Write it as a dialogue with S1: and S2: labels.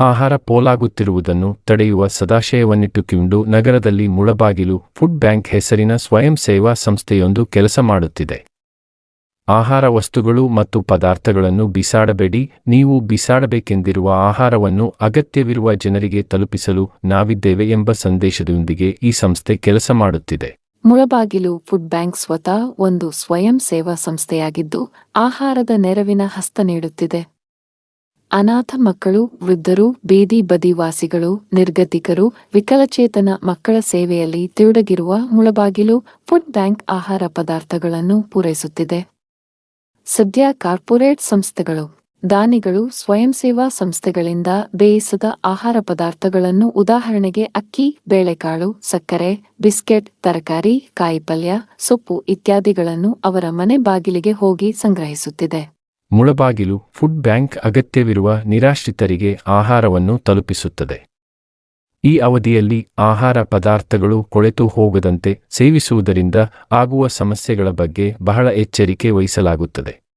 S1: ಆಹಾರ ಪೋಲಾಗುತ್ತಿರುವುದನ್ನು ತಡೆಯುವ ಸದಾಶಯವನ್ನಿಟ್ಟುಕೊಂಡು ನಗರದಲ್ಲಿ ಮುಳಬಾಗಿಲು ಫುಡ್ ಬ್ಯಾಂಕ್ ಹೆಸರಿನ ಸ್ವಯಂ ಸೇವಾ ಸಂಸ್ಥೆಯೊಂದು ಕೆಲಸ ಮಾಡುತ್ತಿದೆ. ಆಹಾರ ವಸ್ತುಗಳು ಮತ್ತು ಪದಾರ್ಥಗಳನ್ನು ಬಿಸಾಡಬೇಡಿ. ನೀವು ಬಿಸಾಡಬೇಕೆಂದಿರುವ ಆಹಾರವನ್ನು ಅಗತ್ಯವಿರುವ ಜನರಿಗೆ ತಲುಪಿಸಲು ನಾವಿದ್ದೇವೆ ಎಂಬ ಸಂದೇಶದೊಂದಿಗೆ ಈ ಸಂಸ್ಥೆ ಕೆಲಸ ಮಾಡುತ್ತಿದೆ.
S2: ಮುಳಬಾಗಿಲು ಫುಡ್ ಬ್ಯಾಂಕ್ ಸ್ವತಃ ಒಂದು ಸ್ವಯಂ ಸೇವಾ ಸಂಸ್ಥೆಯಾಗಿದ್ದು, ಆಹಾರದ ನೆರವಿನ ಹಸ್ತ ನೀಡುತ್ತಿದೆ. ಅನಾಥ ಮಕ್ಕಳು, ವೃದ್ಧರು, ಬೀದಿ ಬದಿವಾಸಿಗಳು, ನಿರ್ಗತಿಕರು, ವಿಕಲಚೇತನ ಮಕ್ಕಳ ಸೇವೆಯಲ್ಲಿ ತಿರುಡಗಿರುವ ಮುಳಬಾಗಿಲು ಫುಡ್ ಬ್ಯಾಂಕ್ ಆಹಾರ ಪದಾರ್ಥಗಳನ್ನು ಪೂರೈಸುತ್ತಿದೆ. ಸದ್ಯ ಕಾರ್ಪೊರೇಟ್ ಸಂಸ್ಥೆಗಳು, ದಾನಿಗಳು ಸ್ವಯಂ ಸೇವಾ ಸಂಸ್ಥೆಗಳಿಂದ ಬೇಯಿಸದ ಆಹಾರ ಪದಾರ್ಥಗಳನ್ನು ಉದಾಹರಣೆಗೆ ಅಕ್ಕಿ, ಬೇಳೆಕಾಳು, ಸಕ್ಕರೆ, ಬಿಸ್ಕೆಟ್, ತರಕಾರಿ, ಕಾಯಿಪಲ್ಯ, ಸೊಪ್ಪು ಇತ್ಯಾದಿಗಳನ್ನು ಅವರ ಮನೆ ಬಾಗಿಲಿಗೆ ಹೋಗಿ ಸಂಗ್ರಹಿಸುತ್ತಿದೆ.
S1: ಮುಳಬಾಗಿಲು ಫುಡ್ ಬ್ಯಾಂಕ್ ಅಗತ್ಯವಿರುವ ನಿರಾಶ್ರಿತರಿಗೆ ಆಹಾರವನ್ನು ತಲುಪಿಸುತ್ತದೆ. ಈ ಅವಧಿಯಲ್ಲಿ ಆಹಾರ ಪದಾರ್ಥಗಳು ಕೊಳೆತು ಹೋಗದಂತೆ ಸೇವಿಸುವುದರಿಂದ ಆಗುವ ಸಮಸ್ಯೆಗಳ ಬಗ್ಗೆ ಬಹಳ ಎಚ್ಚರಿಕೆ ವಹಿಸಲಾಗುತ್ತದೆ.